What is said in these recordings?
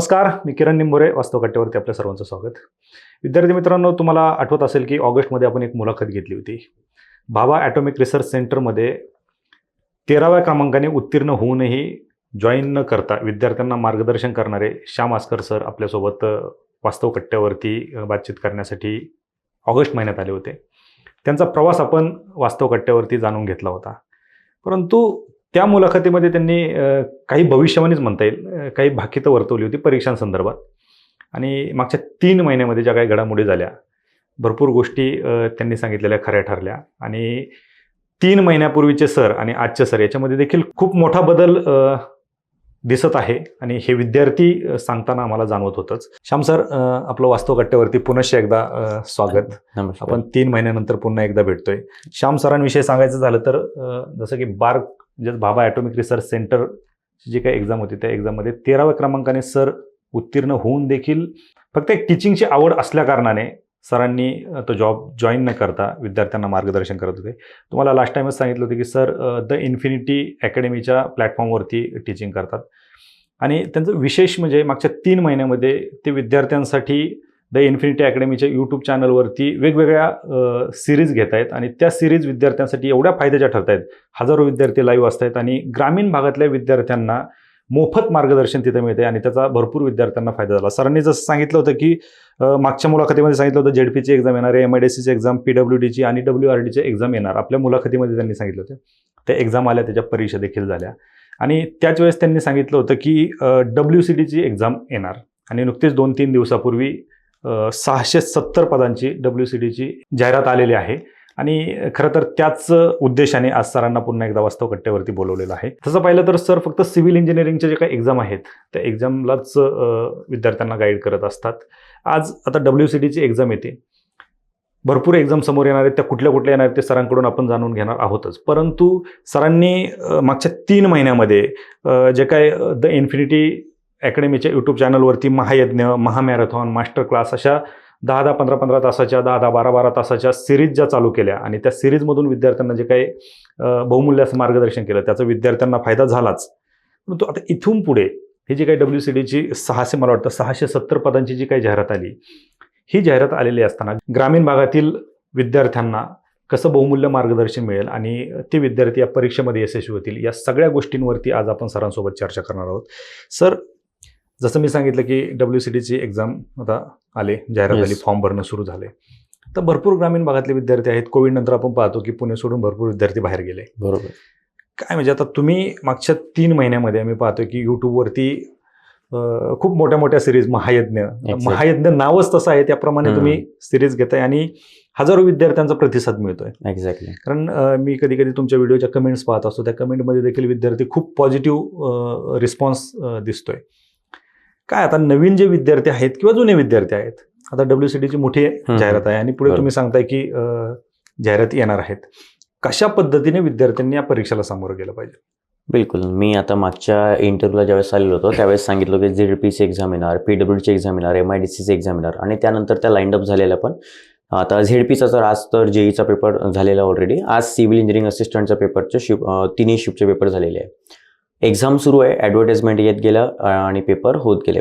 नमस्कार मी किरण निंबोरे वास्तवकट्ट्यावरती आपल्या सर्वांचं स्वागत. विद्यार्थी मित्रांनो तुम्हाला आठवत असेल की ऑगस्टमध्ये आपण एक मुलाखत घेतली होती. भाभा ॲटॉमिक रिसर्च सेंटरमध्ये तेराव्या क्रमांकाने उत्तीर्ण होऊनही जॉईन न करता विद्यार्थ्यांना मार्गदर्शन करणारे श्याम आस्कर सर आपल्यासोबत अ, वास्तव कट्ट्यावरती बातचीत करण्यासाठी ऑगस्ट महिन्यात आले होते. त्यांचा प्रवास आपण वास्तव कट्ट्यावरती जाणून घेतला होता. परंतु त्या मुलाखतीमध्ये त्यांनी काही भविष्यवाणीच म्हणता येईल. काही भाकितं वर्तवली होती परीक्षांसंदर्भात. आणि मागच्या तीन महिन्यामध्ये ज्या काही घडामोडी झाल्या भरपूर गोष्टी त्यांनी सांगितलेल्या खऱ्या ठरल्या. आणि तीन महिन्यापूर्वीचे सर आणि आजचे सर याच्यामध्ये देखील खूप मोठा बदल दिसत आहे. आणि हे विद्यार्थी सांगताना आम्हाला जाणवत होतंच. श्याम सर आपलं वास्तव कट्ट्यावरती पुनश्च एकदा स्वागत. आपण तीन महिन्यानंतर पुन्हा एकदा भेटतोय. श्याम सरांविषयी सांगायचं झालं तर जसं की बार्क म्हणजे बाबा ॲटॉमिक रिसर्च सेंटर जी काही एक्झाम होती त्या एक्झाममध्ये तेराव्या क्रमांकाने सर उत्तीर्ण होऊन देखील फक्त एक टीचिंगची आवड असल्याकारणाने सरांनी तो जॉब जॉईन न करता विद्यार्थ्यांना मार्गदर्शन करत होते. तुम्हाला लास्ट टाइमच सांगितलं होतं की सर द इन्फिनिटी अकॅडमीच्या प्लॅटफॉर्मवरती टीचिंग करतात. आणि त्यांचं विशेष म्हणजे मागच्या तीन महिन्यामध्ये ते विद्यार्थ्यांसाठी द इन्फिनिटी अकॅडमीच्या यूट्यूब चॅनलवरती वेगवेगळ्या सिरीज घेत आहेत. आणि त्या सिरीज विद्यार्थ्यांसाठी एवढ्या फायद्याच्या ठरत आहेत. हजारो विद्यार्थी लाईव्ह असत आहेत आणि ग्रामीण भागातल्या विद्यार्थ्यांना मोफत मार्गदर्शन तिथे मिळते आणि त्याचा भरपूर विद्यार्थ्यांना फायदा झाला. सरांनी जसं सांगितलं होतं की मागच्या मुलाखतीमध्ये सांगितलं होतं जेडपीची एक्झाम येणार आहे एम आय डी सीची एक्झाम पी डब्ल्यू डीची आणि डब्ल्यू आर डीची एक्झाम येणार. आपल्या मुलाखतीमध्ये त्यांनी सांगितलं होतं. त्या एक्झाम आल्या त्याच्या परीक्षा देखील झाल्या. आणि त्याच वेळेस त्यांनी सांगितलं होतं की डब्ल्यू सी डीची एक्झाम येणार. आणि नुकतीच दोन तीन दिवसापूर्वी सहाशे सत्तर पदांची डब्ल्यू सी डीची जाहिरात आलेली आहे. आणि खरं तर त्याच उद्देशाने आज सरांना पुन्हा एकदा वास्तव कट्ट्यावरती बोलवलेलं आहे. तसं पाहिलं तर सर फक्त सिव्हिल इंजिनिअरिंगच्या जे काही एक्झाम आहेत त्या एक्झामलाच विद्यार्थ्यांना गाईड करत असतात. आज आता डब्ल्यू सी डीची एक्झाम येते. भरपूर एक्झाम समोर येणार आहेत. त्या कुठल्या कुठल्या येणार आहेत ते सरांकडून आपण जाणून घेणार आहोतच. परंतु सरांनी मागच्या तीन महिन्यामध्ये जे काय द इन्फिनिटी अकॅडमीच्या यूट्यूब चॅनलवरती महायज्ञ महामॅरेथॉन मास्टर क्लास अशा दहा दहा पंधरा पंधरा तासाच्या दहा दहा बारा बारा तासाच्या सिरीज ज्या चालू केल्या आणि त्या सिरीजमधून विद्यार्थ्यांना जे काही बहुमूल्याचं बहुमूल्य असं मार्गदर्शन केलं त्याचा विद्यार्थ्यांना फायदा झालाच. परंतु आता इथून पुढे ही जी काही डब्ल्यू सी डीची सहाशे मला वाटतं सहाशे सत्तर पदांची जी काही जाहिरात आली ही जाहिरात आलेली असताना ग्रामीण भागातील विद्यार्थ्यांना कसं बहुमूल्य मार्गदर्शन मिळेल आणि ते विद्यार्थी या परीक्षेमध्ये यशस्वी होतील या सगळ्या गोष्टींवरती आज आपण सरांसोबत चर्चा करणार आहोत. सर जसं मी सांगितलं की डब्ल्यू सी डीची एक्झाम आता आले जाहिरात. आली फॉर्म भरणं सुरू झाले. तर भरपूर ग्रामीण भागातले विद्यार्थी आहेत. कोविड नंतर आपण पाहतो की पुणे सोडून भरपूर विद्यार्थी बाहेर गेले. बरोबर. काय म्हणजे आता तुम्ही मागच्या तीन महिन्यामध्ये आम्ही पाहतो की यूट्यूबवरती खूप मोठ्या मोठ्या सिरीज महायज्ञ. महायज्ञ नावच तसं आहे त्याप्रमाणे. तुम्ही सिरीज घेताय आणि हजारो विद्यार्थ्यांचा प्रतिसाद मिळतोय. एक्झॅक्टली कारण मी कधी कधी तुमच्या व्हिडिओच्या कमेंट्स पाहत असतो. त्या कमेंटमध्ये देखील विद्यार्थी खूप पॉझिटिव्ह रिस्पॉन्स दिसतोय. काय आता नवीन जे विद्यार्थी आहेत किंवा जुने विद्यार्थी आहेत? आता डब्ल्यू सी डीची मोठी जाहिरात आहे आणि पुढे. तुम्ही सांगताय की जाहिराती येणार आहेत. कशा पद्धतीने विद्यार्थ्यांनी या परीक्षेला सामोरं गेलं पाहिजे? बिलकुल. मी आता मागच्या इंटरव्ह्यूला ज्यावेळेस आलेलो होतो त्यावेळेस सांगितलं की झेड पीची एक्झाम येणार पी डब्ल्यूची एक्झाम येणार एम आय डी सीची एक्झाम येणार आणि त्यानंतर त्या लाईन अप झालेल्या पण आता झेड पीचा तर आज तर जेईचा पेपर झालेला ऑलरेडी आज सिव्हिल इंजिनिअरिंग असिस्टंटच्या पेपरचे शिफ्ट तिन्ही शिफ्टचे पेपर झालेले आहे. एक्झाम सुरू आहे ॲडव्हर्टाइजमेंट येत गेलं आणि पेपर होत गेले.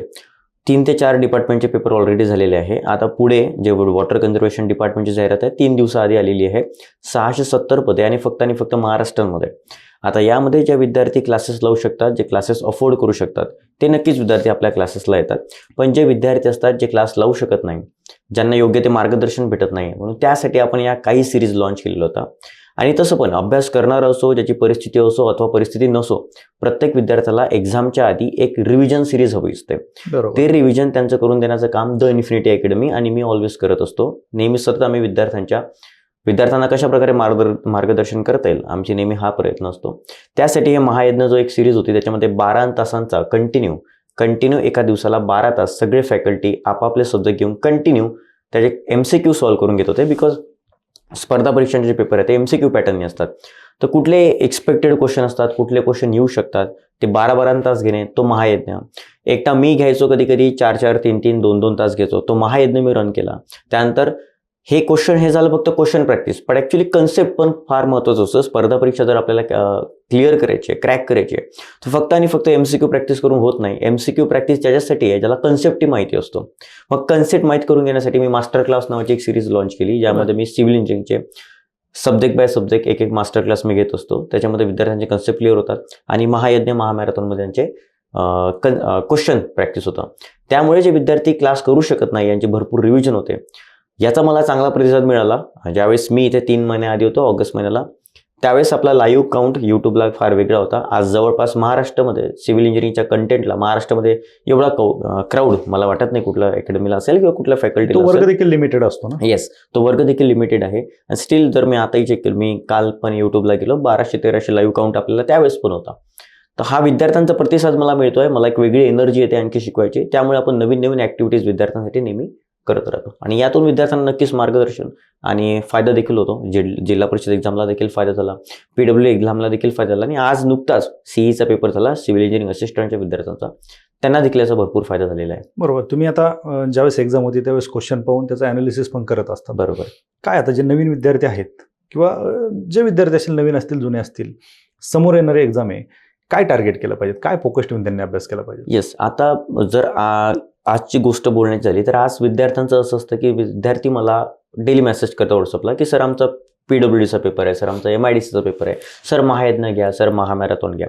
तीन ते चार डिपार्टमेंटचे पेपर ऑलरेडी झालेले आहे. आता पुढे जे वॉटर कन्झर्वेशन डिपार्टमेंटची जाहिरात आहे तीन दिवसाआधी आलेली आहे. सहाशे सत्तर पदे आणि फक्त आणि फक्त महाराष्ट्रामध्ये. आता यामध्ये ज्या विद्यार्थी क्लासेस लावू शकतात जे क्लासेस अफोर्ड करू शकतात ते नक्कीच विद्यार्थी आपल्या क्लासेसला येतात. पण जे विद्यार्थी असतात जे क्लास लावू शकत नाही ज्यांना योग्य ते मार्गदर्शन भेटत नाही म्हणून त्यासाठी आपण या काही सिरीज लॉन्च केलेलं होतं. आणि तसं पण अभ्यास करणार असो ज्याची परिस्थिती असो अथवा परिस्थिती नसो प्रत्येक विद्यार्थ्याला एक्झामच्या आधी एक रिव्हिजन सिरीज हवी असते. ते रिव्हिजन त्यांचं करून देण्याचं काम द इन्फिनिटी अकॅडमी आणि मी ऑलवेज करत असतो. नेहमी सतत आम्ही विद्यार्थ्यांच्या विद्यार्थ्यांना कशा प्रकारे मार्गदर मार्गदर्शन करता येईल आमची नेहमी हा प्रयत्न असतो. त्यासाठी हे महायज्ञ जो एक सिरीज होती त्याच्यामध्ये बारा तासांचा कंटिन्यू कंटिन्यू एका दिवसाला बारा तास सगळे फॅकल्टी आपापले सब्जेक्ट घेऊन कंटिन्यू त्याचे एम सी क्यू सॉल्व्ह करून घेत होते बिकॉज स्पर्धा परीक्षांचे जे पेपर आहेत ते एम सी क्यू पॅटर्नने असतात. तर कुठले एक्सपेक्टेड क्वेश्चन असतात कुठले क्वेश्चन येऊ शकतात ते बारा बारा तास घेणे तो महायज्ञ. एकटा मी घ्यायचो कधी कधी चार चार तीन तीन दोन दोन तास घ्यायचो तो महायज्ञ मी रन केला. त्यानंतर हे क्वेश्चन हे झालं फक्त क्वेश्चन प्रॅक्टिस पण ॲक्च्युली कन्सेप्ट पण फार महत्त्वाचं असतं स्पर्धा परीक्षा जर आपल्याला क्लिअर करायची आहे क्रॅक करायची आहे तर फक्त आणि फक्त एम सी क्यू प्रॅक्टिस करून होत नाही. एम सी क्यू प्रॅक्टिस ज्याच्यासाठी आहे ज्याला कन्सेप्टही माहिती असतो. मग कन्सेप्ट माहीत करून घेण्यासाठी मी मास्टर क्लास नावाची एक सिरीज लॉन्च केली ज्यामध्ये मी सिव्हिल इंजिनिअरिंगचे सब्जेक्ट बाय सब्जेक्ट एक एक मास्टर क्लास मी घेत असतो. त्याच्यामध्ये विद्यार्थ्यांचे कन्सेप्ट क्लिअर होतात आणि महायज्ञ महामॅरेथॉनमध्ये त्यांचे क्वेश्चन प्रॅक्टिस होतं. त्यामुळे जे विद्यार्थी क्लास करू शकत नाही यांचे भरपूर रिव्हिजन होते. याचा मला चांगला प्रतिसाद मिळाला. ज्यावेळेस मी इथे तीन महिन्याआधी होतो ऑगस्ट महिन्याला त्यावेळेस आपला लाईव्ह काउंट यूट्यूबला फार वेगळा होता. आज जवळपास महाराष्ट्रामध्ये सिव्हिल इंजिनिअरिंगच्या कंटेंटला महाराष्ट्रामध्ये एवढा क्राऊड मला वाटत नाही कुठल्या अकॅडमीला असेल किंवा कुठल्या तो फॅकल्टीला वर्ग देखील लिमिटेड असतो ना? येस तो वर्ग देखील लिमिटेड आहे. स्टील जर मी आताही चेक केलं मी काल पण युट्यूबला गेलो बाराशे तेराशे लाईव्ह काउंट आपल्याला त्यावेळेस पण होता. तर हा विद्यार्थ्यांचा प्रतिसाद मला मिळतोय. मला एक वेगळी एनर्जी येते आणखी शिकवायची. त्यामुळे आपण नवीन नवीन ऍक्टिव्हिटीज विद्यार्थ्यांसाठी नेहमी करत राहतो. आणि यातून विद्यार्थ्यांना नक्कीच मार्गदर्शन आणि फायदा देखील होतो. जि जिल्हा परिषद एक्झामला देखील फायदा झाला पी डब्ल्यू एक्झामला देखील फायदा झाला आणि आज नुकताच सीईचा पेपर झाला सिव्हिल इंजिनिअरिंग असिस्टंटच्या विद्यार्थ्यांचा. त्यांना देखील याचा भरपूर फायदा झालेला आहे. बरोबर. तुम्ही आता ज्यावेळेस एक्झाम होती त्यावेळेस क्वेश्चन पाहून त्याचं अनालिसिस पण करत असतात. बरोबर. काय आता जे नवीन विद्यार्थी आहेत किंवा जे विद्यार्थी असतील नवीन असतील जुने असतील समोर येणारे एक्झाम आहे काय टार्गेट केलं पाहिजे काय फोकस ठेवून त्यांनी अभ्यास केला पाहिजे येस आता जर आ- आजची गोष्ट बोलण्याची झाली तर आज विद्यार्थ्यांचं असं असतं की विद्यार्थी मला डेली मेसेज करतो व्हॉट्सअपला की सर आमचा पी डब्ल्यू डीचा पेपर आहे सर आमचा एम आय डी सीचा पेपर आहे. सर महायज्ञ घ्या सर महामॅरेथॉन घ्या.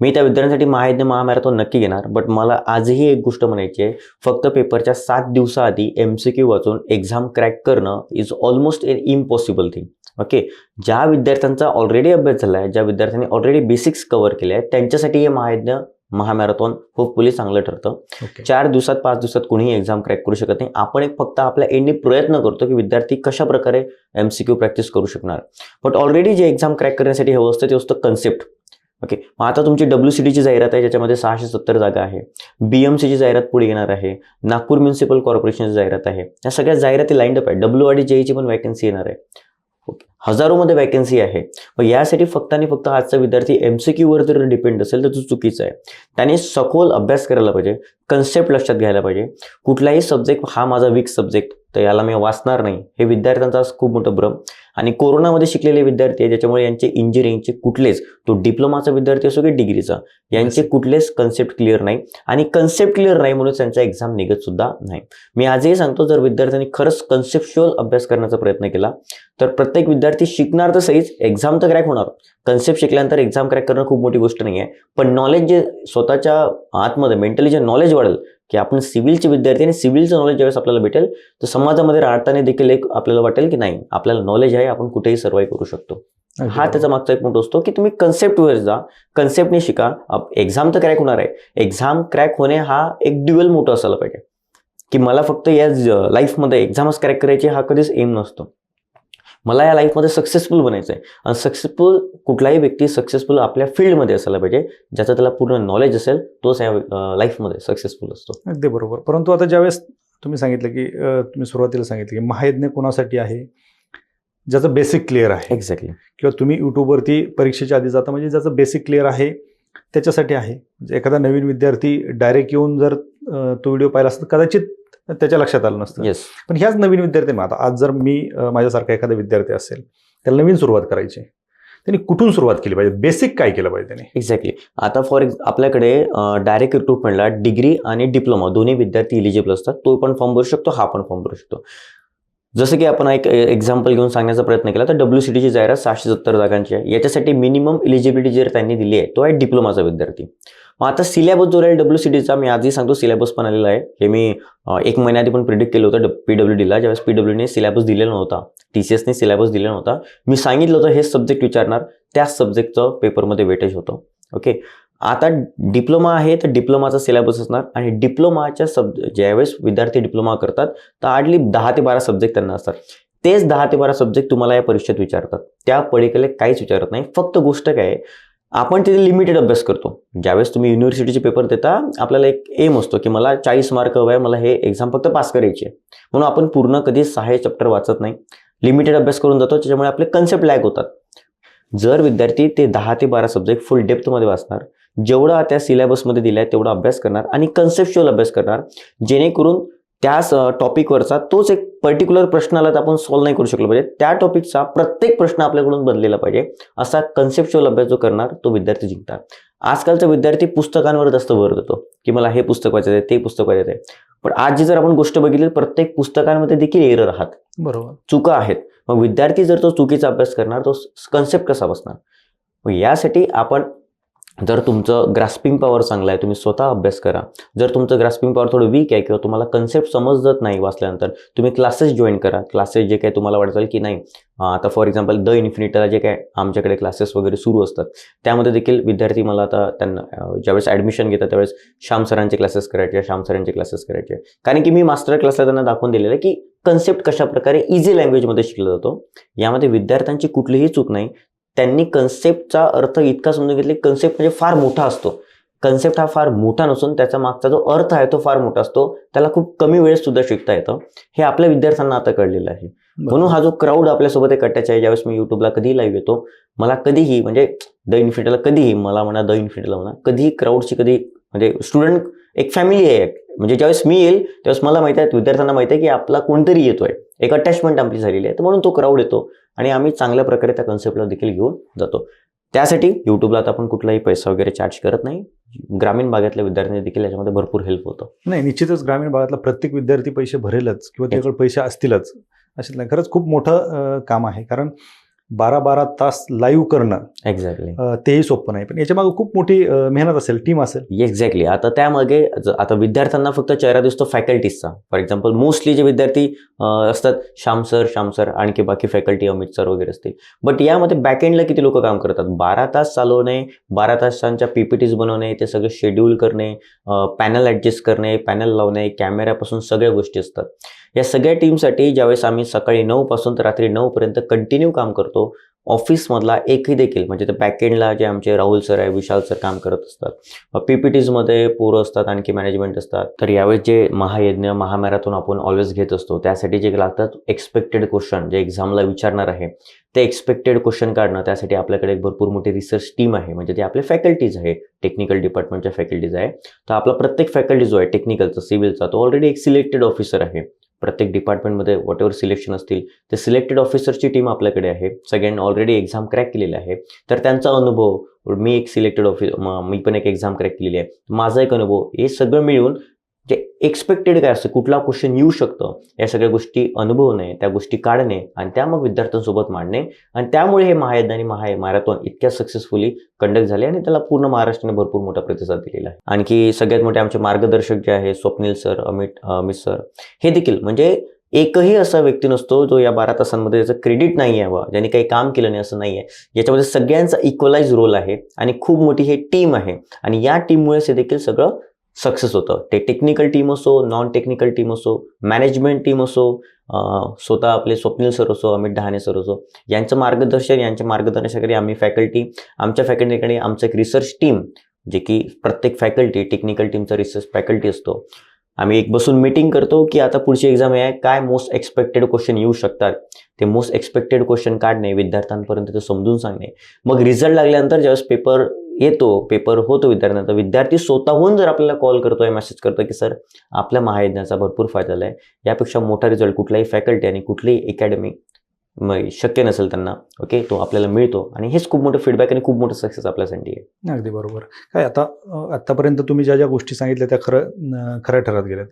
मी त्या विद्यार्थ्यांसाठी महायज्ञ महामॅरेथॉन नक्की घेणार बट मला आजही एक गोष्ट म्हणायची आहे फक्त पेपरच्या सात दिवसाआधी एम सी क्यू वाचून एक्झाम क्रॅक करणं is almost an impossible thing okay ज्या विद्यार्थ्यांचा ऑलरेडी अभ्यास झाला आहे ज्या विद्यार्थ्यांनी ऑलरेडी बेसिक्स कव्हर केले आहेत त्यांच्यासाठी हे महायज्ञ महामॅरेथॉन होपफुली चांगलं ठरतं. ओके चार दिवसात पाच दिवसात कोणीही एक्झाम क्रॅक करू शकत नाही. आपण एक फक्त आपल्या एंडने प्रयत्न करतो की विद्यार्थी कशा प्रकारे एम सी क्यू प्रॅक्टिस करू शकणार. बट ऑलरेडी जे एक्झाम क्रॅक करण्यासाठी हवं असतं ते असतं कन्सेप्ट ओके मग आता तुमची डब्ल्यू सी डीची जाहिरात आहे ज्याच्यामध्ये सहाशे सत्तर जागा आहे. बी एम सीची जाहिरात पुढे येणार आहे. नागपूर म्युन्सिपल कॉर्पोरेशनची जाहिरात आहे. या सगळ्या जाहिराती लाईंड अप आहे डब्ल्यू आणि जेईची पण वॅकन्सी येणार आहे. हजारोमध्ये वॅकन्सी आहे. मग यासाठी फक्त आणि फक्त आजचा विद्यार्थी एम सी क्यूवर जर डिपेंड असेल तर तो चुकीचा आहे. त्याने सखोल अभ्यास करायला पाहिजे कन्सेप्ट लक्षात घ्यायला पाहिजे. कुठलाही सब्जेक्ट हा माझा वीक सब्जेक्ट तर याला मी वाचणार नाही. हे विद्यार्थ्यांचा खूप मोठं भ्रम. आणि कोरोनामध्ये शिकलेले विद्यार्थी आहे ज्याच्यामुळे यांचे इंजिनिअरिंगचे कुठलेच तो डिप्लोमाचा विद्यार्थी असो की डिग्रीचा यांचे कुठलेच कन्सेप्ट क्लिअर नाही आणि कन्सेप्ट क्लिअर नाही म्हणून त्यांचा एक्झाम निघत सुद्धा नाही. मी आजही सांगतो जर विद्यार्थ्यांनी खरंच कन्सेप्च्युअल अभ्यास करण्याचा प्रयत्न केला तर प्रत्येक विद्यार्थी शिकणार तर सहीच एक्झाम तर क्रॅक होणार. कन्सेप्ट शिकल्यानंतर एक्झाम क्रॅक करणं खूप मोठी गोष्ट नाही आहे पण नॉलेज जे स्वतःच्या आतमध्ये मेंटली जे नॉलेज वाढेल की आपण सिव्हिलचे विद्यार्थी आणि सिव्हिलचं नॉलेज ज्यावेळेस आपल्याला भेटेल तर समाजामध्ये राहताना देखील एक आपल्याला वाटेल की नाही आपल्याला नॉलेज आहे आपण कुठेही सर्वाईव्ह करू शकतो. हा त्याचा मागचा एक मोठा असतो की तुम्ही कन्सेप्टवर जा कन्सेप्टने शिका. एक्झाम तर क्रॅक होणार आहे. एक्झाम क्रॅक होणे हा एक ड्युअल मोठं असायला पाहिजे. की मला फक्त या लाईफमध्ये एक्झामच क्रॅक करायची हा कधीच एम नसतो. मला या लाईफमध्ये सक्सेसफुल बनायचं आहे आणि सक्सेसफुल कुठलाही व्यक्ती सक्सेसफुल आपल्या फील्डमध्ये असायला पाहिजे ज्याचं त्याला पूर्ण नॉलेज असेल तोच या लाईफमध्ये सक्सेसफुल असतो. अगदी बरोबर. परंतु आता ज्यावेळेस तुम्ही सांगितलं की तुम्ही सुरुवातीला सांगितलं की महायज्ञ कोणासाठी आहे ज्याचं बेसिक क्लिअर आहे. एक्झॅक्टली किंवा तुम्ही युट्यूबवरती परीक्षेच्या आधी जाता म्हणजे ज्याचं बेसिक क्लिअर आहे त्याच्यासाठी आहे. म्हणजे एखादा नवीन विद्यार्थी डायरेक्ट येऊन जर तो व्हिडिओ पाहिला असता कदाचित त्याच्या लक्षात आलं नसतं. येस पण ह्याच नवीन विद्यार्थी आता आज जर मी माझ्यासारखा एखादा विद्यार्थी असेल त्याला नवीन सुरुवात करायची. त्यांनी कुठून सुरुवात केली पाहिजे? बेसिक काय केलं पाहिजे त्यांनी? एक्झॅक्टली आता फॉर एक्झ आपल्याकडे डायरेक्ट रिक्रुटमेंटला डिग्री आणि डिप्लोमा दोन्ही विद्यार्थी इलिजिबल असतात. तो पण फॉर्म भरू शकतो हा पण फॉर्म भरू शकतो. जसं की आपण एक एक्झाम्पल घेऊन सांगण्याचा प्रयत्न केला तर डब्ल्यू सी टीची जाहिरात सहाशे सत्तर जागांची आहे. याच्यासाठी मिनिमम इलिजिबिलिटी जर त्यांनी दिली आहे तो आहे डिप्लोमाचा विद्यार्थी. मग आता सिलेबस जो राहील डब्ल्यू सी टीचा मी आजही सांगतो सिलेबस पण आलेला आहे. हे मी एक महिन्याआधी पण प्रिडिक्ट केलं होतं पी डब्ल्यू डीला ज्यावेळेस पी डब्ल्यूने सिलेबस दिलेला नव्हता टी सी एसने सिलेबस दिलेला नव्हता. मी सांगितलं होतं हे सब्जेक्ट विचारणार त्याच सब्जेक्टचं पेपरमध्ये वेटेज होतं. ओके आता डिप्लोमा आहे तर डिप्लोमाचा सिलेबस असणार आणि डिप्लोमाच्या सब ज्यावेळेस विद्यार्थी डिप्लोमा करतात तर आडली दहा ते बारा सब्जेक्ट त्यांना असतात. तेच दहा ते बारा सब्जेक्ट तुम्हाला या परीक्षेत विचारतात. त्या पलीकडे काहीच विचारत नाही. फक्त गोष्ट काय आहे, आपण तिथे लिमिटेड अभ्यास करतो. ज्यावेळेस तुम्ही युनिव्हर्सिटीचे पेपर देता आपल्याला एक एम असतो की मला चाळीस मार्क हवं आहे मला हे एक्झाम फक्त पास करायची आहे. म्हणून आपण पूर्ण कधी सहा चॅप्टर वाचत नाही. लिमिटेड अभ्यास करून जातो त्याच्यामुळे आपले कन्सेप्ट लॅक होतात. जर विद्यार्थी ते दहा ते बारा सब्जेक्ट फुल डेप्थमध्ये वाचणार जेवढा त्या सिलेबसमध्ये दिला आहे तेवढा अभ्यास करणार आणि कन्सेप्च्युअल अभ्यास करणार. जेणेकरून त्याच टॉपिकवरचा तोच एक पर्टिक्युलर प्रश्न आला तर आपण सॉल्व्ह नाही करू शकलो पाहिजे. त्या टॉपिकचा प्रत्येक प्रश्न आपल्याकडून बनलेला पाहिजे. असा कन्सेप्च्युअल अभ्यास जो करणार तो विद्यार्थी जिंकणार. आजकालचा विद्यार्थी पुस्तकांवर जास्त भर देतो की मला हे पुस्तक वाचायचं आहे ते पुस्तक वाचायचं आहे पण आज जी जर आपण गोष्ट बघितली तर प्रत्येक पुस्तकांमध्ये देखील एरर आहात बरोबर. चुका आहेत. मग विद्यार्थी जर तो चुकीचा अभ्यास करणार तो कन्सेप्ट कसा बसणार? मग यासाठी आपण जर तुमचं ग्रास्पिंग पॉवर चांगला आहे तुम्ही स्वतः अभ्यास करा. जर तुमचं ग्रास्पिंग पॉवर थोडं वीक आहे किंवा तुम्हाला कन्सेप्ट समजत नाही वाचल्यानंतर तुम्ही क्लासेस जॉईन करा. क्लासेस जे काय तुम्हाला वाटेल की नाही आता फॉर एक्झाम्पल द इन्फिनिटला जे काय आमच्याकडे क्लासेस वगैरे सुरू असतात त्यामध्ये देखील विद्यार्थी मला आता त्यांना ज्यावेळेस ॲडमिशन घेतात त्यावेळेस श्याम सरांचे क्लासेस करायचे श्याम सरांचे क्लासेस करायचे. कारण की मी मास्टर क्लासला त्यांना दाखवून दिलेलं आहे की कन्सेप्ट कशाप्रकारे इझी लँग्वेजमध्ये शिकला जातो यामध्ये विद्यार्थ्यांची कुठलीही चूक नाही त्यांनी कन्सेप्टचा अर्थ इतका समजून घेतले कन्सेप्ट म्हणजे फार मोठा असतो. कन्सेप्ट हा फार मोठा नसून त्याचा मागचा जो अर्थ आहे तो फार मोठा असतो. त्याला खूप कमी वेळेत सुद्धा शिकता येतं. हे आपल्या विद्यार्थ्यांना आता कळलेलं आहे. म्हणून हा जो क्राऊड आपल्यासोबत एक अटॅच आहे ज्यावेळेस मी युट्यूबला कधीही लाईव्ह येतो मला कधीही म्हणजे द इन्फिनिटीला कधीही मला म्हणा द इन्फिनिटीला म्हणा कधीही क्राऊडची कधी म्हणजे स्टुडंट एक फॅमिली आहे म्हणजे ज्यावेळेस मी येईल त्यावेळेस मला माहिती आहे विद्यार्थ्यांना माहिती आहे की आपला कोणतरी येतोय. एक अटॅचमेंट आपली झालेली आहे. तर म्हणून तो क्राऊड येतो आणि आम्ही चांगल्या प्रकारे त्या कन्सेप्टला देखील घेऊन जातो. त्यासाठी युट्यूबला आता आपण कुठलाही पैसा वगैरे चार्ज करत नाही. ग्रामीण भागातल्या विद्यार्थ्यांनी देखील याच्यामध्ये भरपूर हेल्प होतं. नाही निश्चितच ग्रामीण भागातला प्रत्येक विद्यार्थी पैसे भरेलच किंवा त्याच्याकडे पैसे असतीलच. असेच नाही खरंच खूप मोठं काम आहे. कारण बारा बारा तास लाईव्ह करणं एक्झॅक्टली तेही सोपं नाही. पण याच्या मागे खूप मोठी मेहनत असेल टीम असेल. एक्झॅक्टली आता त्यामागे आता विद्यार्थ्यांना फक्त चेहरा दिसतो फॅकल्टीजचा फॉर एक्झाम्पल मोस्टली जे विद्यार्थी असतात श्याम सर श्याम सर आणखी बाकी फॅकल्टी अमित सर वगैरे असतील. बट यामध्ये बॅकएंडला किती लोक काम करतात? बारा तास चालवणे बारा तासांच्या पीपीटीज बनवणे ते सगळं शेड्यूल करणे पॅनल ॲडजस्ट करणे पॅनल लावणे कॅमेऱ्यापासून सगळ्या गोष्टी असतात. या सगळ्या टीमसाठी ज्यावेळेस आम्ही सकाळी नऊ पासून तर रात्री नऊ पर्यंत कंटिन्यू काम करतो ऑफिसमधला एकही देखील म्हणजे ते बॅकएंडला जे आमचे राहुल सर आहे विशाल सर काम करत असतात. पी पी टीजमध्ये पोरं असतात आणखी मॅनेजमेंट असतात. तर यावेळेस जे महायज्ञ महामॅरेथॉन आपण ऑलवेज घेत असतो त्यासाठी जे लागतात एक्सपेक्टेड क्वेश्चन जे एक्झामला विचारणार आहे ते एक्सपेक्टेड क्वेश्चन काढणं त्यासाठी आपल्याकडे एक भरपूर मोठी रिसर्च टीम आहे. म्हणजे ते आपले फॅकल्टीज आहे टेक्निकल डिपार्टमेंटच्या फॅकल्टीज आहे. तर आपला प्रत्येक फॅकल्टी जो आहे टेक्निकलचा सिव्हिलचा तो ऑलरेडी एक सिलेक्टेड ऑफिसर आहे. प्रत्येक डिपार्टमेंटमध्ये वॉट एव्हर सिलेक्शन असतील ते सिलेक्टेड ऑफिसरची टीम आपल्याकडे आहे. सगळ्यांनी ऑलरेडी एक्झाम क्रॅक केलेली आहे. तर त्यांचा अनुभव मी एक सिलेक्टेड ऑफिस मी पण एक एक्झाम क्रॅक केलेली आहे. माझा एक अनुभव हे सगळं मिळून जे एक्सपेक्टेड काय असतं कुठला क्वेश्चन येऊ शकतं या सगळ्या गोष्टी अनुभवणे त्या गोष्टी काढणे आणि त्या मग विद्यार्थ्यांसोबत मांडणे आणि त्यामुळे हे महायज्ञ आणि महा मॅरेथॉन इतक्या सक्सेसफुली कंडक्ट झाले आणि त्याला पूर्ण महाराष्ट्राने भरपूर मोठा प्रतिसाद दिलेला आहे. आणखी सगळ्यात मोठे आमचे मार्गदर्शक जे आहे स्वप्नील सर अमित अमित सर हे देखील म्हणजे एकही असा व्यक्ती नसतो जो या बारा तासांमध्ये त्याचं क्रेडिट नाही आहे बा ज्यांनी काही काम केलं नाही असं नाही आहे याच्यामध्ये सगळ्यांचा इक्वलाइज रोल आहे आणि खूप मोठी हे टीम आहे आणि या टीममुळेच हे देखील सगळं सक्सेस होतं. ते टेक्निकल टीम असो नॉन टेक्निकल टीम असो मॅनेजमेंट टीम असो स्वतः आपले स्वप्नील सर असो अमित डहाणे सर असो यांचं मार्गदर्शन यांच्या मार्गदर्शनाकडे आम्ही फॅकल्टी आमच्या फॅकल्टीकडे आमचं एक रिसर्च टीम जे की प्रत्येक फॅकल्टी टेक्निकल टीमचा रिसर्च फॅकल्टी असतो. आम्ही एक बसून मीटिंग करतो की आता पुढची एक्झाम आहे काय मोस्ट एक्सपेक्टेड क्वेश्चन येऊ शकतात? ते मोस्ट एक्सपेक्टेड क्वेश्चन काढणे विद्यार्थ्यांपर्यंत ते समजून सांगणे. मग रिझल्ट लागल्यानंतर ज्यावेळेस पेपर येतो पेपर होतो विद्यार्थ्यांना तर विद्यार्थी स्वतःहून जर आपल्याला कॉल करतोय मेसेज करतोय की सर आपल्या महायज्ञाचा भरपूर फायदा झाला आहे यापेक्षा मोठा रिझल्ट कुठलाही फॅकल्टी आणि कुठलीही अकॅडमी शक्य नसेल त्यांना ओके तो आपल्याला मिळतो. आणि हेच खूप मोठं फीडबॅक आणि खूप मोठं सक्सेस आपल्यासाठी आहे. अगदी बरोबर. काय आता आतापर्यंत तुम्ही ज्या ज्या गोष्टी सांगितल्या त्या खरं खऱ्या ठरत गेल्यात.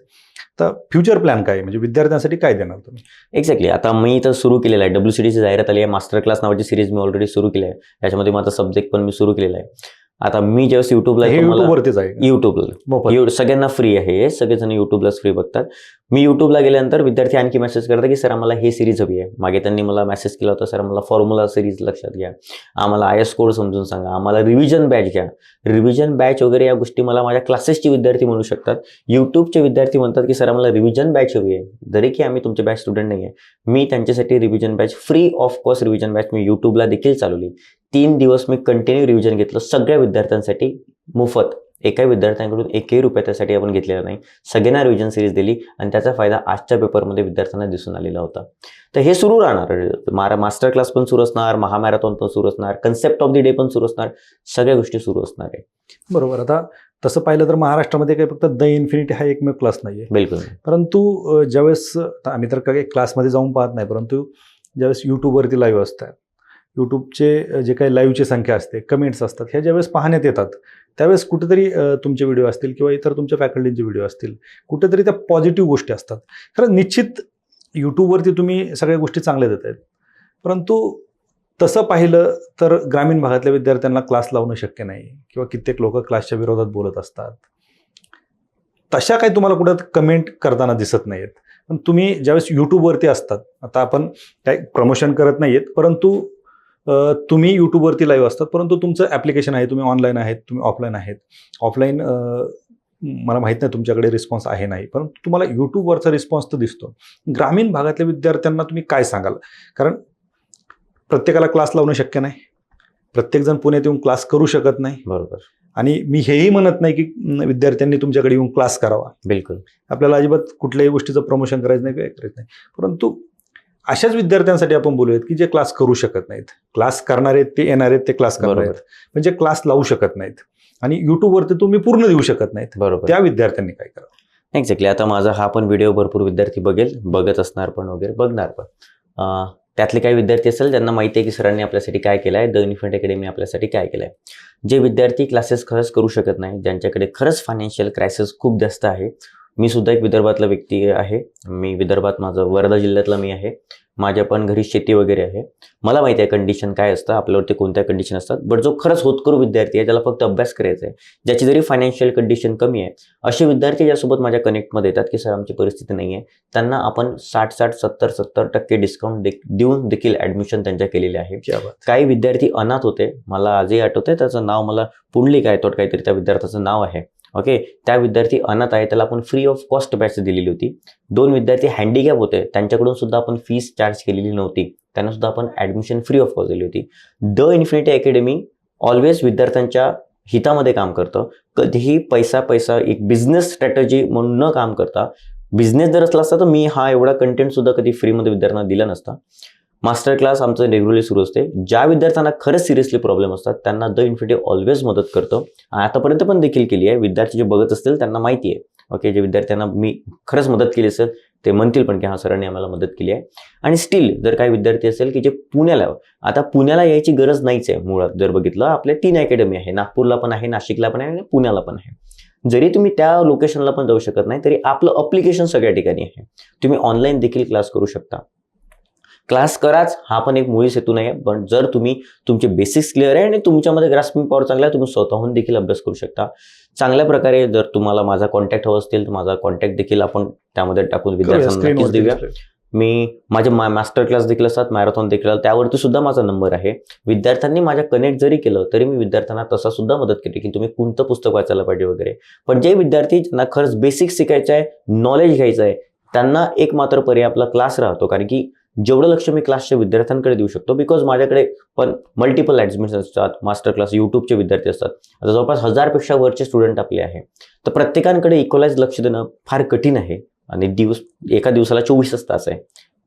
तर फ्युचर प्लॅन काय? म्हणजे विद्यार्थ्यांसाठी काय देणार तुम्ही? एक्झॅक्टली आता मी तर सुरू केलेलं आहे. डब्ल्यू सी टीची जाहिरात आली आहे. मास्टर क्लास नावाची सिरीज मी ऑलरेडी सुरू केली आहे. त्याच्यामध्ये माझा सब्जेक्ट पण मी सुरू केलेला आहे. आता मी ज्यावेळेस युट्यूबला युट्यूबवरतीच आहे. युट्यूबला सगळ्यांना फ्री आहे सगळेजण युट्यूबलाच फ्री बघतात. मी युट्यूबला गेल्यानंतर विद्यार्थी आणखी मेसेज करतात की सर आम्हाला हे सिरीज हवी आहे. मागे त्यांनी मला मेसेज केला होता सर आम्हाला फॉर्म्युला सिरीज लक्षात घ्या. आम्हाला आय एस कोड समजून सांगा. आम्हाला रिव्हिजन बॅच घ्या. रिव्हिजन बॅच वगैरे या गोष्टी मला माझ्या क्लासेसचे विद्यार्थी म्हणू शकतात. युट्यूबचे विद्यार्थी म्हणतात की सर आम्हाला रिव्हिजन बॅच हवी आहे. जरी की आम्ही तुमचे बॅच स्टुडंट नाही आहे मी त्यांच्यासाठी revision batch free of cost revision batch मी युट्यूबला देखील चालवली. तीन दिवस मी कंटिन्यू रिव्हिजन घेतलं. सगळ्या विद्यार्थ्यांसाठी मोफत. एकाही विद्यार्थ्यांकडून एकही रुपया त्यासाठी आपण घेतलेला नाही. सगळ्यांना रिव्हिजन सिरीज दिली आणि त्याचा फायदा आजच्या पेपरमध्ये विद्यार्थ्यांना दिसून आलेला होता. तर हे सुरू राहणार. मारा मास्टर क्लास पण सुरू असणार महामॅरेथॉन पण सुरू असणार कन्सेप्ट ऑफ द डे पण सुरू असणार सगळ्या गोष्टी सुरू असणार आहे. बरोबर. आता तसं पाहिलं तर महाराष्ट्रामध्ये काही फक्त द इन्फिनिटी हा एकमेव क्लास नाही आहे बिलकुल परंतु ज्यावेळेस आम्ही तर काही क्लासमध्ये जाऊन पाहत नाही परंतु ज्यावेळेस यूट्यूबवरती लाईव्ह असतात यूट्यूबचे जे काही लाईव्हची संख्या असते कमेंट्स असतात ह्या ज्यावेळेस पाहण्यात येतात त्यावेळेस कुठेतरी तुमचे व्हिडिओ असतील किंवा इतर तुमच्या फॅकल्टींचे व्हिडिओ असतील कुठेतरी त्या पॉझिटिव्ह गोष्टी असतात. खरं निश्चित यूट्यूबवरती तुम्ही सगळ्या गोष्टी चांगल्या देत आहेत. परंतु तसं पाहिलं तर ग्रामीण भागातल्या विद्यार्थ्यांना क्लास लावणं शक्य नाही किंवा कित्येक लोक क्लासच्या विरोधात बोलत असतात. तशा काही तुम्हाला कुठं कमेंट करताना दिसत नाहीत पण तुम्ही ज्यावेळेस यूट्यूबवरती असतात आता आपण काही प्रमोशन करत नाही आहेत परंतु तुम्ही यूट्यूबवरती लाईव्ह असतात परंतु तुमचं ॲप्लिकेशन आहे तुम्ही ऑनलाईन आहेत तुम्ही ऑफलाईन आहेत. ऑफलाईन मला माहीत नाही तुमच्याकडे रिस्पॉन्स आहे नाही परंतु तुम्हाला यूट्यूबवरचा रिस्पॉन्स तर दिसतो. ग्रामीण भागातल्या विद्यार्थ्यांना तुम्ही काय सांगाल? कारण प्रत्येकाला क्लास लावणं शक्य नाही. प्रत्येकजण पुण्यात येऊन क्लास करू शकत नाही. बरोबर. आणि मी हेही म्हणत नाही की विद्यार्थ्यांनी तुमच्याकडे येऊन क्लास करावा. बिलकुल. आपल्याला अजिबात कुठल्याही गोष्टीचं प्रमोशन करायचं नाही काही करायचं नाही. परंतु अशाच विद्यार्थ्यांसाठी आपण बोलूयात की जे क्लास करू शकत नाहीत. क्लास करणार आहेत ते येणार आहेत ते क्लास करणार आहेत. म्हणजे क्लास लावू शकत नाहीत. आणि युट्यूबवरती तुम्ही पूर्ण देऊ शकत नाहीत. बरोबर. त्या विद्यार्थ्यांनी काय करावं? एक्झॅक्टली आता माझा हा पण व्हिडिओ भरपूर विद्यार्थी बघेल बघत असणार पण वगैरे बघणार पण. त्यातले काही विद्यार्थी असेल ज्यांना माहिती आहे की सरांनी आपल्यासाठी काय केलं आहे द इन्फंट अकॅडमी आपल्यासाठी काय केलं आहे जे विद्यार्थी क्लासेस खरंच करू शकत नाही ज्यांच्याकडे खरंच फायनान्शियल क्रायसिस खूप जास्त आहे मी सुद्धा एक विदर्भातला व्यक्ती आहे. मी विदर्भात माझं वर्धा जिल्ह्यातला मी आहे. माझ्या पण घरी शेती वगैरे आहे. मला माहिती आहे कंडिशन काय असतं आपल्यावरती कोणत्या कंडिशन असतात बट जो खरंच होतकरू विद्यार्थी आहे त्याला फक्त अभ्यास करायचा आहे ज्याची जरी फायनान्शियल कंडिशन कमी आहे असे विद्यार्थी ज्यासोबत माझ्या कनेक्टमध्ये येतात की सर आमची परिस्थिती नाही आहे त्यांना आपण साठ साठ सत्तर सत्तर टक्के डिस्काउंट देऊन देखील ॲडमिशन त्यांच्या केलेले आहे. क्या. काही विद्यार्थी अनाथ होते. मला आजही आठवते त्याचं नाव मला पुंडलिक आहे तो काहीतरी त्या विद्यार्थ्याचं नाव आहे. ओके त्या विद्यार्थी अनाथ आहे त्याला आपण फ्री ऑफ कॉस्ट बॅच दिलेली होती. दोन विद्यार्थी हँडिकॅप होते त्यांच्याकडून सुद्धा आपण फीस चार्ज केलेली नव्हती. त्यांना सुद्धा आपण ॲडमिशन फ्री ऑफ कॉस्ट दिली होती. द इन्फिनिटी अकॅडमी ऑलवेज विद्यार्थ्यांच्या हितामध्ये काम करतं. कधीही पैसा पैसा एक बिझनेस स्ट्रॅटजी म्हणून न काम करता बिझनेस जर असला असता तर मी हा एवढा कंटेंट सुद्धा कधी फ्रीमध्ये विद्यार्थ्यांना दिला नसता. मास्टर क्लास आमचं रेग्युलरली सुरू असते. ज्या विद्यार्थ्यांना खरंच सिरियसली प्रॉब्लेम असतात त्यांना द इन्फिनिटी ऑलवेज मदत करतो. आणि आतापर्यंत पण देखील केली आहे. विद्यार्थी जे बघत असतील त्यांना माहिती आहे. ओके जे विद्यार्थ्यांना मी खरंच मदत केली असेल ते म्हणतील पण की हा सरांनी आम्हाला मदत केली आहे. आणि स्टील जर काही विद्यार्थी असेल की जे पुण्याला आता पुण्याला यायची गरज नाहीच आहे मुळात. जर बघितलं आपल्या तीन अकॅडमी आहे. नागपूरला पण आहे नाशिकला पण आहे आणि पुण्याला पण आहे. जरी तुम्ही त्या लोकेशनला पण जाऊ शकत नाही तरी आपलं अप्लिकेशन सगळ्या ठिकाणी आहे. तुम्ही ऑनलाईन देखील क्लास करू शकता. क्लास कराच हा पण एक मुळीच हेतू नाही आहे पण जर तुम्ही तुमचे बेसिक्स क्लिअर आहे आणि तुमच्यामध्ये ग्रास्पिंग पॉवर चांगला आहे तुम्ही स्वतःहून देखील अभ्यास करू शकता. चांगल्या प्रकारे जर तुम्हाला माझा कॉन्टॅक्ट हवा असतील तर माझा कॉन्टॅक्ट देखील आपण त्यामध्ये टाकून विद्यार्थ्यांना नक्कीच देऊया. मी माझे मा मास्टर क्लास देखील असतात मॅरेथॉन देखील त्यावरती सुद्धा माझा नंबर आहे. विद्यार्थ्यांनी माझ्या कनेक्ट जरी केलं तरी मी विद्यार्थ्यांना तसा सुद्धा मदत केली की तुम्ही कोणतं पुस्तक वाचायला पाहिजे वगैरे. पण जे विद्यार्थी ज्यांना खरंच बेसिक शिकायचं आहे नॉलेज घ्यायचं आहे त्यांना एक मात्र पर्याय आपला क्लास राहतो. कारण की जेवढं लक्ष मी क्लासच्या विद्यार्थ्यांकडे देऊ शकतो बिकॉज माझ्याकडे पण मल्टिपल ॲडमिशन असतात मास्टर क्लास यूट्यूबचे विद्यार्थी असतात. आता जवळपास हजारपेक्षा वरचे स्टुडंट आपले आहे. तर प्रत्येकांकडे इक्वलाइज लक्ष देणं फार कठीण आहे. आणि दिवस एका दिवसाला चोवीसच तास आहे.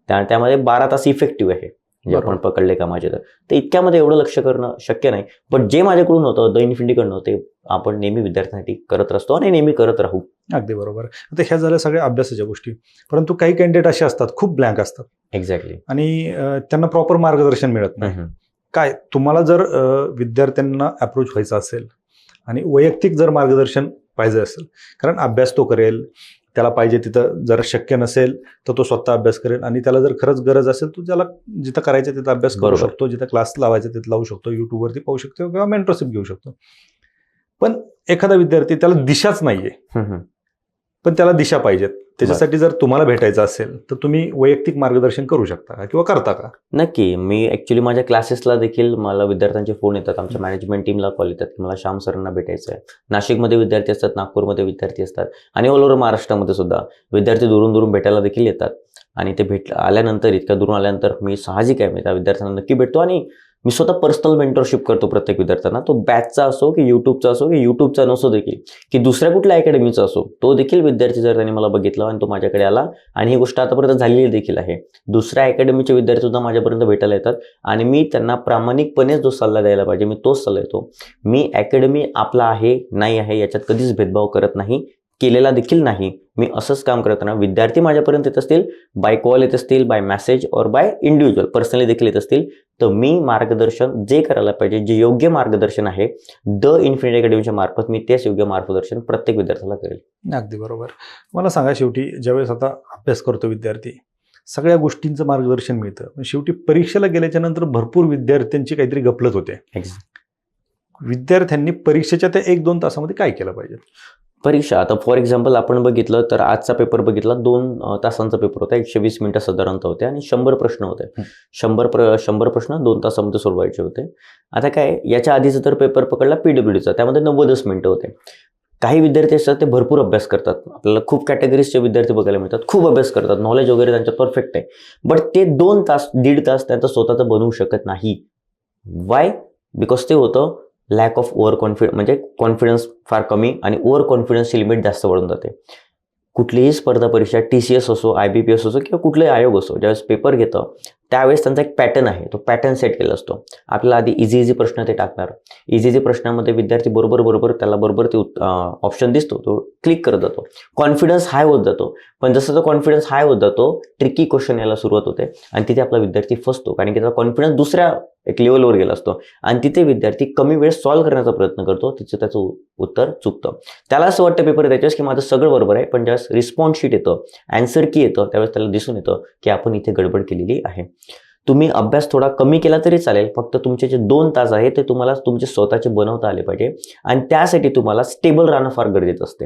त्या त्यामध्ये बारा तास इफेक्टिव्ह आहे. जे आपण. पकडले का माझे तर. ते इतक्यामध्ये एवढं लक्ष करणं शक्य नाही. पण जे माझ्याकडून होतं द इन्फिनिटीकडनं ते आपण नेहमी विद्यार्थ्यांसाठी करत असतो आणि नेहमी करत राहू. अगदी बरोबर. आता ह्या झाल्या सगळ्या अभ्यासाच्या गोष्टी. परंतु काही कॅन्डिडेट असे असतात खूप ब्लँक असतात. एक्झॅक्टली आणि त्यांना प्रॉपर मार्गदर्शन मिळत नाही. काय तुम्हाला जर विद्यार्थ्यांना अप्रोच व्हायचं असेल आणि वैयक्तिक जर मार्गदर्शन पाहिजे असेल कारण अभ्यास तो करेल त्याला पाहिजे तिथं जर शक्य नसेल तर तो स्वतः अभ्यास करेल आणि त्याला जर खरंच गरज असेल तो त्याला जिथं करायचं तिथं अभ्यास करू. शकतो जिथं क्लास लावायचा तिथं लावू शकतो युट्यूबवरती पाहू शकतो किंवा मेंटरशिप घेऊ शकतो. पण एखादा विद्यार्थी त्याला दिशाच नाहीये. पण त्याला दिशा पाहिजेत. त्याच्यासाठी जर तुम्हाला भेटायचं असेल तर तुम्ही वैयक्तिक मार्गदर्शन करू शकता का किंवा करता का? नक्की. मी ॲक्च्युली माझ्या क्लासेसला देखील मला विद्यार्थ्यांचे फोन येतात. आमच्या मॅनेजमेंट टीमला कॉल येतात की मला श्याम सरांना भेटायचं आहे. नाशिकमध्ये विद्यार्थी असतात नागपूरमध्ये विद्यार्थी असतात आणि ऑल ओव्हर महाराष्ट्रामध्ये सुद्धा विद्यार्थी दुरून दुरून भेटायला देखील येतात. आणि ते भेट आल्यानंतर इतक्या दुरून आल्यानंतर मी साहजिक आहे. मी त्या विद्यार्थ्यांना नक्की भेटतो आणि मी स्वतः पर्सनल मेंटरशिप करतो प्रत्येक विद्यार्थ्यांना. तो बॅचचा असो की यूट्यूबचा असो की यूट्यूबचा नसो देखील की दुसऱ्या कुठल्या अकॅडमीचा असो तो देखील विद्यार्थी जर त्यांनी मला बघितला आणि तो माझ्याकडे आला आणि ही गोष्ट आतापर्यंत झालेली देखील आहे. दुसऱ्या अकॅडमीचे विद्यार्थी सुद्धा माझ्यापर्यंत भेटायला येतात आणि मी त्यांना प्रामाणिकपणेच जो सल्ला द्यायला पाहिजे मी तोच सल्ला येतो मी अकॅडमी आपला आहे नाही आहे याच्यात कधीच भेदभाव करत नाही केलेला देखील नाही. मी असंच काम करताना विद्यार्थी माझ्यापर्यंत येत असतील बाय कॉल येत असतील बाय मेसेज और बाय इंडिव्हिज्युअल पर्सनली देखील येत असतील तर मी मार्गदर्शन जे करायला पाहिजे जे योग्य मार्गदर्शन आहे द इन्फिनिटी अकॅडमीच्या मार्फत मी तेच योग्य मार्गदर्शन प्रत्येक विद्यार्थ्याला करेल. अगदी बरोबर. मला सांगा शेवटी ज्यावेळेस आता अभ्यास करतो विद्यार्थी सगळ्या गोष्टींचं मार्गदर्शन मिळतं पण शेवटी परीक्षेला गेल्याच्यानंतर भरपूर विद्यार्थ्यांची काहीतरी गपलत होते. विद्यार्थ्यांनी परीक्षेच्या त्या एक दोन तासामध्ये काय केलं पाहिजे? परीक्षा. आता फॉर एक्झाम्पल आपण बघितलं तर आजचा पेपर बघितला दोन तासांचा पेपर होता. एकशे वीस मिनिटं साधारणतः होते आणि शंभर प्रश्न होते. शंभर प्र शंभर प्रश्न दोन तासामध्ये सोडवायचे होते. आता काय याच्या आधीचा तर पेपर पकडला पीडब्ल्यूडीचा त्यामध्ये नव्वदच मिनिटं होते. काही विद्यार्थी असतात ते भरपूर अभ्यास करतात. आपल्याला खूप कॅटेगरीजचे विद्यार्थी बघायला मिळतात. खूप अभ्यास करतात. नॉलेज वगैरे त्यांच्यात परफेक्ट आहे. बट ते दोन तास दीड तास त्यांचं स्वतःचं बनवू शकत नाही. वाय बिकॉज ते होतं लॅक ऑफ ओव्हर कॉन्फिड म्हणजे कॉन्फिडन्स फार कमी आणि ओव्हर कॉन्फिडन्सची लिमिट जास्त वाढून जाते. कुठलीही स्पर्धा परीक्षा टी सी एस असो आय बी पी एस असो किंवा कुठलाही आयोग असो ज्यावेळेस पेपर घेतं त्यावेळेस त्यांचा एक पॅटर्न आहे. तो पॅटर्न सेट केला असतो. आपल्याला आधी इझी इझी प्रश्न ते टाकणार. इझी इझी प्रश्नामध्ये विद्यार्थी बरोबर बरोबर त्याला बरोबर ते ऑप्शन दिसतो. तो क्लिक करत जातो. कॉन्फिडन्स हाय होत जातो. पण जसं तो कॉन्फिडन्स हाय होत जातो ट्रिकी क्वेश्चन यायला सुरुवात होते आणि तिथे आपला विद्यार्थी फसतो. कारण की त्याचा कॉन्फिडन्स दुसऱ्या एक लेवलवर गेला असतो. आणि तिथे विद्यार्थी कमी वेळ सॉल्व्ह करण्याचा प्रयत्न करतो. तिचं त्याचं उत्तर चुकतं. त्याला असं वाटतं पेपर त्याच्यावेळेस की माझं सगळं बरोबर आहे पण ज्यावेळेस रिस्पॉन्स शीट येतं अँसर की येतं त्यावेळेस त्याला दिसून येतं की आपण इथे गडबड केलेली आहे. तुम्ही अभ्यास थोडा कमी केला तरी चालेल फक्त तुमचे जे दोन तास आहे ते तुम्हाला तुमचे स्वतःचे बनवता आले पाहिजे आणि त्यासाठी तुम्हाला स्टेबल राहणं फार गरजेचं असते.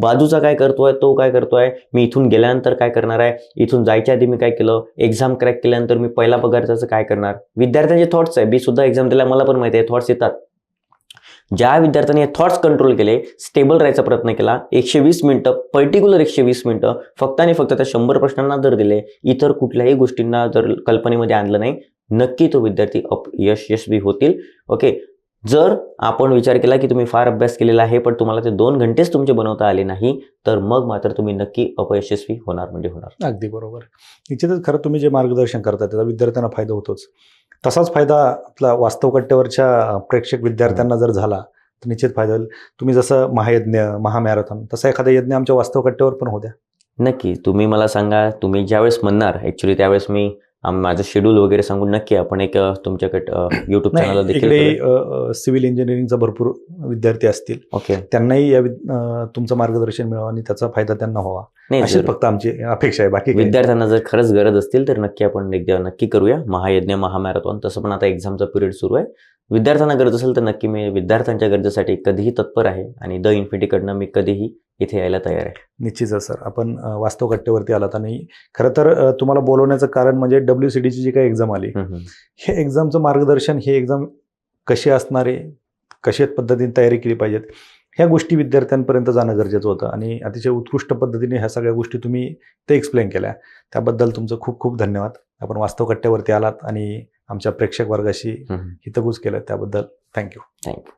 बाजूचा काय करतोय तो काय करतोय मी इथून गेल्यानंतर काय करणार आहे इथून जायच्या आधी मी काय केलं एक्झाम क्रॅक केल्यानंतर मी पहिला पगार त्याचं काय करणार? विद्यार्थ्यांचे थॉट्स आहे मी सुद्धा एक्झाम दिला मला पण माहिती आहे थॉट्स येतात. ज्या विद्यार्थ्यांनी हे थॉट्स कंट्रोल केले स्टेबल राहायचा प्रयत्न केला एकशे वीस मिनिटं पर्टिक्युलर एकशे वीस मिनिटं फक्त आणि फक्त त्या शंभर प्रश्नांना जर दिले इतर कुठल्याही गोष्टींना जर कल्पनेमध्ये आणलं नाही नक्की तो विद्यार्थी अप यश यशस्वी होतील. ओके जर आपण विचार केला की तुम्ही फार अभ्यास केलेला आहे पण तुम्हाला ते दोन घंटेच तुमचे बनवता आले नाही तर मग मात्र तुम्ही नक्की अपयशस्वी होणार म्हणजे होणार. अगदी बरोबर. निश्चितच खरं तुम्ही जे मार्गदर्शन करता त्याचा विद्यार्थ्यांना फायदा होतोच. तसाच फायदा आपला वास्तव कट्ट्यावरच्या प्रेक्षक विद्यार्थ्यांना जर झाला तर निश्चित फायदा होईल. तुम्ही जसं महायज्ञ महामॅरेथॉन तसा एखादा यज्ञ आमच्या वास्तव कट्ट्यावर पण होत्या नक्की. तुम्ही मला सांगा तुम्ही ज्यावेळेस म्हणणार ॲक्च्युली त्यावेळेस मी माझं शेड्यूल वगैरे सांगून नक्की आपण एक तुमच्याकडे युट्यूब चॅनल देखील इकडे. सिव्हिल इंजिनिअरिंगचा भरपूर विद्यार्थी असतील. ओके त्यांनाही या तुमचं मार्गदर्शन मिळावं आणि त्याचा फायदा त्यांना व्हावा. नाही. फक्त आमची अपेक्षा आहे. बाकी. विद्यार्थ्यांना जर खरंच गरज असतील तर नक्की आपण एकदा नक्की करूया. महायज्ञ महामॅरेथॉन तसं पण आता एक्झामचा पिरियड सुरू आहे. विद्यार्थ्यांना गरज असेल तर नक्की मी विद्यार्थ्यांच्या गरजेसाठी कधीही तत्पर आहे. आणि द इन्फिनिटीकडनं मी कधीही इथे यायला तयार आहे. निश्चितच सर. आपण वास्तव कट्ट्यावरती आलात आणि खरं तर तुम्हाला बोलवण्याचं कारण म्हणजे डब्ल्यू सी डीची जी काही एक्झाम आली. हे एक्झामचं मार्गदर्शन हे एक्झाम कशी असणार कशा पद्धतीने तयारी केली पाहिजेत ह्या गोष्टी विद्यार्थ्यांपर्यंत जाणं गरजेचं होतं आणि अतिशय उत्कृष्ट पद्धतीने ह्या सगळ्या गोष्टी तुम्ही ते एक्सप्लेन केल्या. त्याबद्दल तुमचं खूप खूप धन्यवाद. आपण वास्तव कट्ट्यावरती आलात आणि आमच्या प्रेक्षक वर्गाशी. हितगुज केलं त्याबद्दल थँक्यू. थँक्यू.